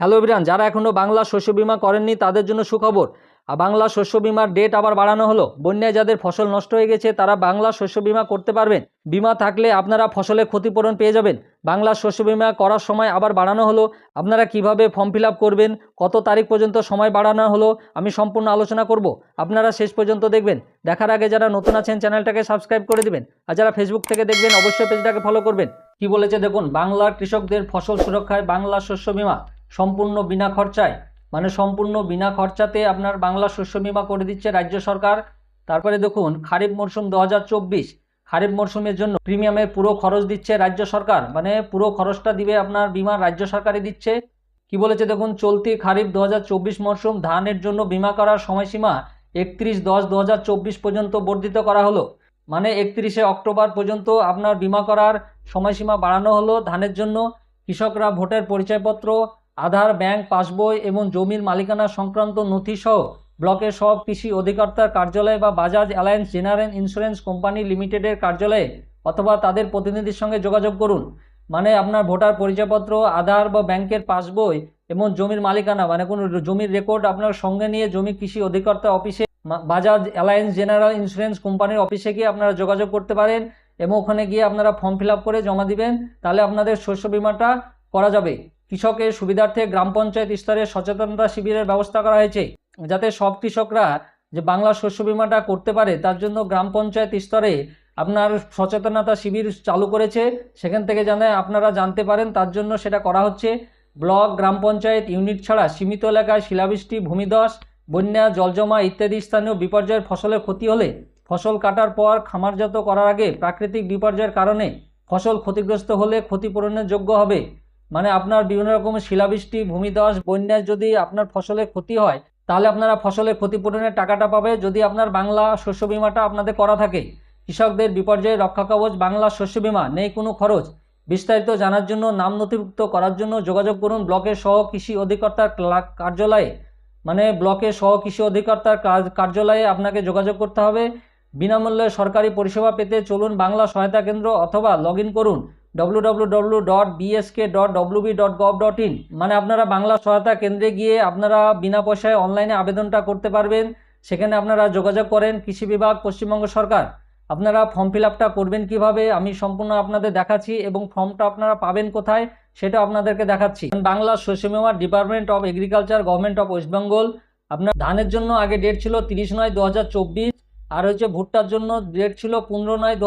Hello বিরান, যারা এখনও বাংলা শস্য বিমা করেননি তাদের জন্য সুখবর। আর বাংলা শস্য বিমার ডেট আবার বাড়ানো হলো। বন্যায় যাদের ফসল নষ্ট হয়ে গেছে তারা বাংলা শস্য বিমা করতে পারবেন। বিমা থাকলে আপনারা ফসলে ক্ষতিপূরণ পেয়ে যাবেন। বাংলা শস্য বিমা করার সময় আবার বাড়ানো হলো। আপনারা কীভাবে ফর্ম ফিল করবেন? কত তারিখ পর্যন্ত সময় বাড়ানো হলো? আমি সম্পূর্ণ আলোচনা করব। আপনারা শেষ পর্যন্ত দেখবেন। দেখার আগে যারা নতুন আছেন চ্যানেলটাকে সাবস্ক্রাইব করে দিবেন। আর যারা ফেসবুক থেকে দেখবেন, অবশ্যই পেজটাকে ফলো করবেন। কি বলেছে দেখুন, বাংলার কৃষকদের ফসল সুরক্ষায় বাংলা শস্য বিমা। সম্পূর্ণ বিনা খরচায়। মানে সম্পূর্ণ বিনা খরচাতে আপনার বাংলা শস্য বিমা করে দিচ্ছে রাজ্য সরকার। তারপরে দেখুন, খারিফ মরশুম দু হাজার চব্বিশ। খারিফ মরশুমের জন্য প্রিমিয়ামের পুরো খরচ দিচ্ছে রাজ্য সরকার। মানে পুরো খরচটা দিবে আপনার বিমা রাজ্য সরকারই দিচ্ছে। কি বলেছে দেখুন, চলতি খারিফ দু হাজার চব্বিশ মরশুম ধানের জন্য বিমা করার সময়সীমা একত্রিশ দশ দু হাজার চব্বিশ পর্যন্ত বর্ধিত করা হলো। মানে একত্রিশে অক্টোবর পর্যন্ত আপনার বিমা করার সময়সীমা বাড়ানো হলো ধানের জন্য। কৃষকরা ভোটের পরিচয়পত্র আধার, ব্যাংক, পাসবই এবং জমির মালিকানা সংক্রান্ত নথি সহ ব্লকের সব কৃষি অধিকর্তার কার্যালয় বা Bajaj Allianz general insurance company লিমিটেডের কার্যালয়ে অথবা তাদের প্রতিনিধির সঙ্গে যোগাযোগ করুন। মানে আপনার ভোটার পরিচয়পত্র, আধার বা ব্যাংকের পাসবই এবং জমির মালিকানা মানে কোনো জমির রেকর্ড আপনার সঙ্গে নিয়ে জমি কৃষি অধিকর্তা অফিসে বাজাজ অ্যালায়েন্স জেনারেল ইন্স্যুরেন্স কোম্পানির অফিসে গিয়ে আপনারা যোগাযোগ করতে পারেন এবং ওখানে গিয়ে আপনারা ফর্ম ফিল করে জমা দিবেন। তাহলে আপনাদের শস্য বিমাটা করা যাবে। কৃষকের সুবিধার্থে গ্রাম পঞ্চায়েত স্তরে সচেতনতা শিবিরের ব্যবস্থা করা হয়েছে, যাতে সব কৃষকরা যে বাংলা শস্য বিমাটা করতে পারে, তার জন্য গ্রাম পঞ্চায়েত স্তরে আপনার সচেতনতা শিবির চালু করেছে। সেখান থেকে যেন আপনারা জানতে পারেন, তার জন্য সেটা করা হচ্ছে। ব্লক, গ্রাম পঞ্চায়েত ইউনিট ছাড়া সীমিত এলাকায় শিলাবৃষ্টি, ভূমিধস, বন্যা, জলজমা ইত্যাদি স্থানীয় বিপর্যয়ের ফসলের ক্ষতি হলে ফসল কাটার পর খামারজাত করার আগে প্রাকৃতিক বিপর্যয়ের কারণে ফসল ক্ষতিগ্রস্ত হলে ক্ষতিপূরণের যোগ্য হবে। মানে আপনার বিভিন্ন রকমের শিলাবৃষ্টি, ভূমিধস, বন্যায় যদি আপনার ফসলের ক্ষতি হয়, তাহলে আপনারা ফসলের ক্ষতিপূরণের টাকাটা পাবে যদি আপনার বাংলা শস্য বিমাটা আপনাদের করা থাকে। কৃষকদের বিপর্যয়ে রক্ষা কবচ, বাংলা শস্য বিমা, নেই কোনো খরচ। বিস্তারিত জানার জন্য, নাম নথিভুক্ত করার জন্য যোগাযোগ করুন ব্লকের সহ কৃষি অধিকর্তার কার্যালয়ে। মানে ব্লকের সহ কৃষি অধিকর্তার কার্যালয়ে আপনাকে যোগাযোগ করতে হবে। বিনামূল্যে সরকারি পরিষেবা পেতে চলুন বাংলা সহায়তা কেন্দ্র অথবা লগ করুন। W W W dot dot dot dot in মানে আপনারা বাংলা সহায়তা কেন্দ্রে গিয়ে আপনারা বিনা পয়সায় অনলাইনে আবেদনটা করতে পারবেন। সেখানে আপনারা যোগাযোগ করেন কৃষি বিভাগ, পশ্চিমবঙ্গ সরকার। আপনারা ফর্ম ফিল আপটা করবেন কীভাবে, আমি সম্পূর্ণ আপনাদের দেখাচ্ছি এবং ফর্মটা আপনারা পাবেন কোথায়, সেটা আপনাদেরকে দেখাচ্ছি। বাংলা শস্য department of agriculture government of West Bengal আপনার ধানের জন্য আগে ডেট ছিল তিরিশ নয় দু আর হচ্ছে ভুট্টার জন্য ডেট ছিল পনেরো নয় দু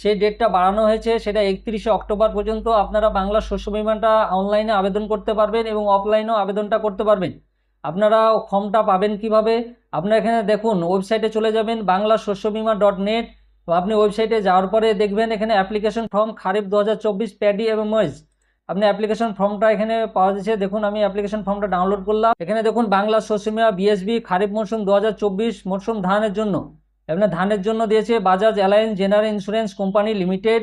সেই ডেটটা বাড়ানো হয়েছে, সেটা একত্রিশে অক্টোবর পর্যন্ত আপনারা বাংলা শস্য বিমাটা অনলাইনে আবেদন করতে পারবেন এবং অফলাইনেও আবেদনটা করতে পারবেন। আপনারা ফর্মটা পাবেন কীভাবে? আপনারা এখানে দেখুন ওয়েবসাইটে চলে যাবেন বাংলা শস্য বিমা ডট নেট আপনি ওয়েবসাইটে যাওয়ার পরে দেখবেন এখানে অ্যাপ্লিকেশন ফর্ম খারিফ দু হাজার চব্বিশ, প্যাডি এবং ময়েজ। আপনি অ্যাপ্লিকেশন ফর্মটা এখানে পাওয়া যাচ্ছে। দেখুন, আমি অ্যাপ্লিকেশন ফর্মটা ডাউনলোড করলাম। এখানে দেখুন বাংলা শস্য বিমা বিএসবি খারিফ মরশুম দু হাজার চব্বিশ মরশুম ধানের জন্য। এখানে ধানের জন্য দিয়েছে Bajaj Allianz general insurance company limited.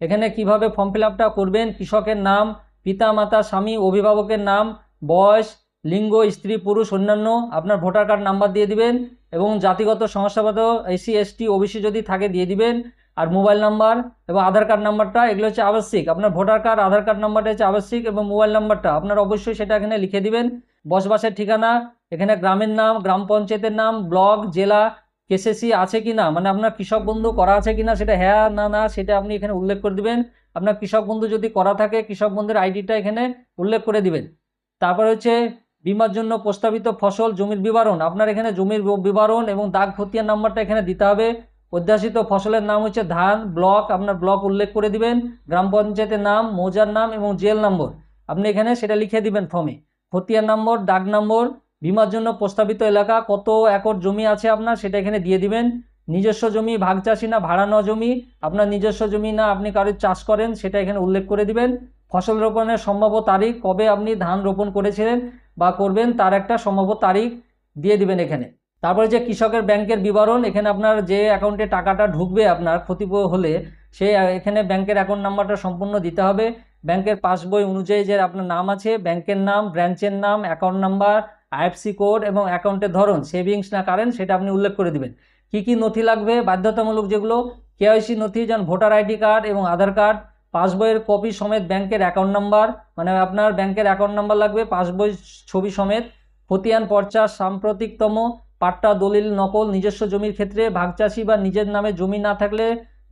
এখানে কীভাবে ফর্ম ফিল করবেন? কৃষকের নাম, পিতা, মাতা, স্বামী, অভিভাবকের নাম, বয়স, লিঙ্গ, স্ত্রী, পুরুষ, অন্যান্য। আপনার ভোটার কার্ড নাম্বার দিয়ে দিবেন এবং জাতিগত সমস্যাগত এসসি, এসটি, ওবিসি যদি থাকে দিয়ে দিবেন। আর মোবাইল নাম্বার এবং আধার কার্ড নাম্বারটা, এগুলো হচ্ছে আবশ্যিক। আপনার ভোটার কার্ড, আধার কার্ড নাম্বারটা হচ্ছে আবশ্যিক এবং মোবাইল নাম্বারটা, আপনার অবশ্যই সেটা এখানে লিখে দিবেন। বসবাসের ঠিকানা, এখানে গ্রামের নাম, গ্রাম পঞ্চায়েতের নাম, ব্লক, জেলা কেসেসি আছে কি না মানে আপনার কৃষক বন্ধু করা আছে কি না সেটা? হ্যাঁ না না, সেটা আপনি এখানে উল্লেখ করে দিবেন। আপনার কৃষক বন্ধু যদি করা থাকে, কৃষক বন্ধুর আইডিটা এখানে উল্লেখ করে দিবেন। তারপর হচ্ছে, বিমার জন্য প্রস্তাবিত ফসল, জমির বিবরণ। আপনার এখানে জমির বিবরণ এবং দাগ খতিয়ান নাম্বারটা এখানে দিতে হবে। অধ্যাসিত ফসলের নাম হচ্ছে ধান, ব্লক, আপনার ব্লক উল্লেখ করে দিবেন। গ্রাম পঞ্চায়েতের নাম, মৌজার নাম এবং জেল নম্বর। আপনি এখানে সেটা লিখে দিবেন ফর্মে খতিয়ান নম্বর, দাগ নম্বর বিমার জন্য প্রস্তাবিত এলাকা, কত একর জমি আছে আপনার সেটা এখানে দিয়ে দিবেন। নিজস্ব জমি ভাগ চাষি না, ভাড়া জমি, আপনার নিজস্ব জমি না আপনি কারোর চাষ করেন সেটা এখানে উল্লেখ করে দিবেন। ফসল রোপণের সম্ভাব্য তারিখ, কবে আপনি ধান রোপণ করেছিলেন বা করবেন তার একটা সম্ভাব্য তারিখ দিয়ে দিবেন এখানে। তারপরে যে কৃষকের ব্যাংকের বিবরণ, এখানে আপনার যে অ্যাকাউন্টে টাকাটা ঢুকবে আপনার ক্ষতি হলে সে এখানে ব্যাংকের অ্যাকাউন্ট নাম্বারটা সম্পূর্ণ দিতে হবে। ব্যাংকের পাসবই অনুযায়ী যে আপনার নাম আছে, ব্যাংকের নাম, ব্রাঞ্চের নাম, অ্যাকাউন্ট নাম্বার আইএফসি কোড এবং অ্যাকাউন্টের ধরন, সেভিংস না কারেন্ট, সেটা আপনি উল্লেখ করে দিবেন। কি কি নথি লাগবে? বাধ্যতামূলক যেগুলো, কেওয়াইসি নথি, যেমন ভোটার আইডি কার্ড এবং আধার কার্ড, পাসবইয়ের কপি সমেত ব্যাংকের অ্যাকাউন্ট নাম্বার মানে আপনার ব্যাংকের অ্যাকাউন্ট নাম্বার লাগবে, পাসবই ছবি সমেত, ফতিয়ান, পর্চা, সাম্প্রতিকতম, পাট্টা, দলিল, নকল, নিজস্ব জমির ক্ষেত্রে, ভাগচাষি বা নিজের নামে জমি না থাকলে,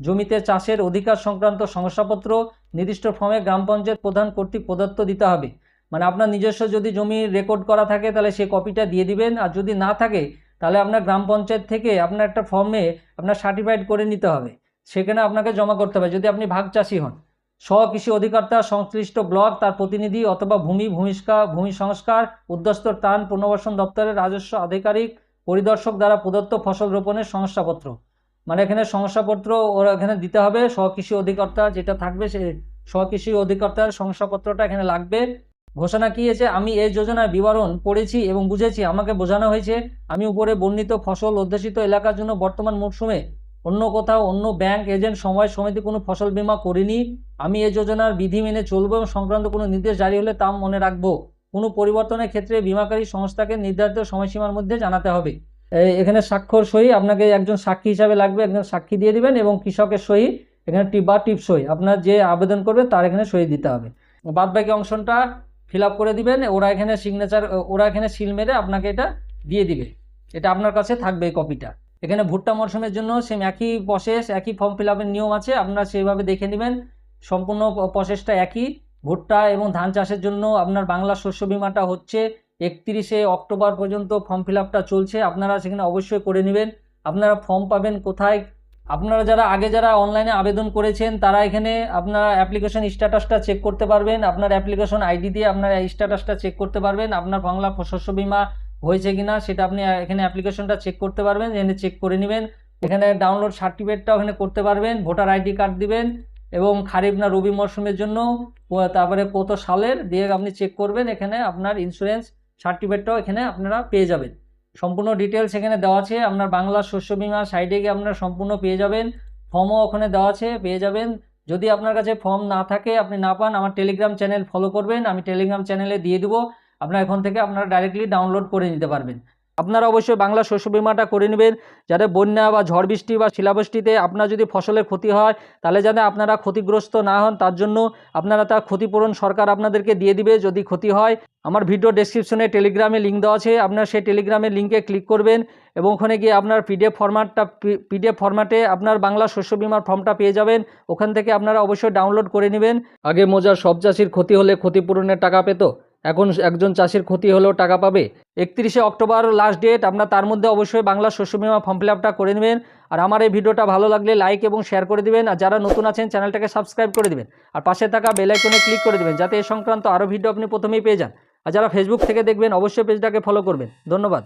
জমিতে চাষের অধিকার সংক্রান্ত শংসাপত্র নির্দিষ্ট ফর্মে গ্রাম পঞ্চায়েত প্রধান কর্তৃক প্রদত্ত দিতে হবে। মানে আপনার নিজস্ব যদি জমি রেকর্ড করা থাকে, তাহলে সেই কপিটা দিয়ে দিবেন। আর যদি না থাকে, তাহলে আপনার গ্রাম পঞ্চায়েত থেকে আপনার একটা ফর্মে আপনার সার্টিফাইড করে নিতে হবে। সেখানে আপনাকে জমা করতে হবে। যদি আপনি ভাগ চাষি হন স্ব কৃষি অধিকর্তা, সংশ্লিষ্ট ব্লক, তার প্রতিনিধি অথবা ভূমি ভূমিষ্কার ভূমি সংস্কার উদ্যস্তর ত্রাণ, পুনর্বাসন দপ্তরের রাজস্ব আধিকারিক, পরিদর্শক দ্বারা প্রদত্ত ফসল রোপণের শংসাপত্র। মানে এখানে শংসাপত্র ওরা এখানে দিতে হবে। স্বকৃষি অধিকর্তা যেটা থাকবে, সে স্বকৃষি অধিকর্তার শংসাপত্রটা এখানে লাগবে। ঘোষণা কি হয়েছে আমি এই যোজনার বিবরণ পড়েছি এবং বুঝেছি। আমাকে বোঝানো হয়েছে, আমি উপরে বর্ণিত ফসল অধ্যুষিত এলাকার জন্য বর্তমান মরশুমে অন্য কোথাও অন্য ব্যাংক, এজেন্ট সময় সমিতি কোনো ফসল বীমা করিনি। আমি এই যোজনার বিধি মেনে চলবো এবং সংক্রান্ত কোনো নির্দেশ জারি হলে তা মনে রাখব। কোনো পরিবর্তনের ক্ষেত্রে বিমাকারী সংস্থাকে নির্ধারিত সময়সীমার মধ্যে জানাতে হবে। এখানে স্বাক্ষর সই, আপনাকে একজন সাক্ষী হিসাবে লাগবে, একজন সাক্ষী দিয়ে দিবেন এবং কৃষকের সই, এখানে টিপ বা টিপ সই। আপনার যে আবেদন করবে, তার এখানে সই দিতে হবে। বাদবাকি অংশটা ফিল আপ করে দিবেন, ওরা এখানে সিগনেচার ওরা এখানে সিল মেরে আপনাকে এটা দিয়ে দিবে। এটা আপনার কাছে থাকবে এই কপিটা এখানে ভুট্টা মরশুমের জন্য সেম একই প্রসেস একই ফর্ম ফিল নিয়ম আছে, আপনারা সেইভাবে দেখে নেবেন। সম্পূর্ণ প্রসেসটা একই। ভুট্টা এবং ধান চাষের জন্য আপনার বাংলা শস্য বিমাটা হচ্ছে একত্রিশে অক্টোবর পর্যন্ত ফর্ম ফিল চলছে। আপনারা সেখানে অবশ্যই করে নেবেন। আপনারা ফর্ম পাবেন কোথায়? আপনারা যারা, আগে যারা অনলাইনে আবেদন করেছেন, তারা এখানে আপনারা অ্যাপ্লিকেশন স্ট্যাটাসটা চেক করতে পারবেন। আপনার অ্যাপ্লিকেশন আইডি দিয়ে আপনার স্ট্যাটাসটা চেক করতে পারবেন। আপনার বাংলা শস্য বিমা হয়েছে কিনা, সেটা আপনি এখানে অ্যাপ্লিকেশনটা চেক করতে পারবেন, এখানে চেক করে নেবেন। এখানে ডাউনলোড সার্টিফিকেটটাও এখানে করতে পারবেন ভোটার আইডি কার্ড দিবেন এবং খারিফ না রবি মরশুমের জন্য তারপরে কত সালের, দিয়ে আপনি চেক করবেন, এখানে আপনার ইন্স্যুরেন্স সার্টিফিকেটটাও এখানে আপনারা পেয়ে যাবেন। সম্পূর্ণ ডিটেলস এখানে দেওয়া আছে। আপনার বাংলা শস্য বিমা সাইডে গিয়ে আপনার সম্পূর্ণ পেয়ে যাবেন। ফর্মও ওখানে দেওয়া আছে, পেয়ে যাবেন। যদি আপনার কাছে ফর্ম না থাকে, আপনি না পান, আমার টেলিগ্রাম চ্যানেল ফলো করবেন। আমি টেলিগ্রাম চ্যানেলে দিয়ে দেবো। আপনার এখন থেকে আপনারা ডাইরেক্টলি ডাউনলোড করে নিতে পারবেন। আপনারা অবশ্যই বাংলা শস্য বিমাটা করে নেবেন। যাতে বন্যা বা ঝড় বৃষ্টি বা শিলাবৃষ্টিতে আপনার যদি ফসলের ক্ষতি হয়, তাহলে যাতে আপনারা ক্ষতিগ্রস্ত না হন। তার জন্য আপনারা তার ক্ষতিপূরণ সরকার আপনাদেরকে দিয়ে দিবে যদি ক্ষতি হয়। আমার ভিডিও ডেসক্রিপশনে টেলিগ্রামে লিঙ্ক দেওয়া আছে। আপনারা সেই টেলিগ্রামের লিঙ্কে ক্লিক করবেন এবং ওখানে গিয়ে আপনার পিডিএফ ফরম্যাটটা পিডিএফ ফরম্যাটে আপনার বাংলা শস্য বিমার ফর্মটা পেয়ে যাবেন। ওখান থেকে আপনারা অবশ্যই ডাউনলোড করে নেবেন। আগে মোজার সব চাষির ক্ষতি হলে ক্ষতিপূরণের টাকা পেত। এখন একজন চাষির ক্ষতি হলেও টাকা পাবে। একত্রিশে অক্টোবর লাস্ট ডেট আপনার তার মধ্যে অবশ্যই বাংলা শস্য বিমা ফর্ম ফিল আপটা করে নেবেন। আর আমার এই ভিডিওটা ভালো লাগলে লাইক এবং শেয়ার করে দিবেন। আর যারা নতুন আছেন, চ্যানেলটাকে সাবস্ক্রাইব করে দেবেন। আর পাশে থাকা বেলাইকনে ক্লিক করে দেবেন, যাতে এ সংক্রান্ত আরও ভিডিও আপনি প্রথমেই পেয়ে যান। আর যারা ফেসবুক থেকে দেখবেন, অবশ্যই পেজটাকে ফলো করবেন। ধন্যবাদ।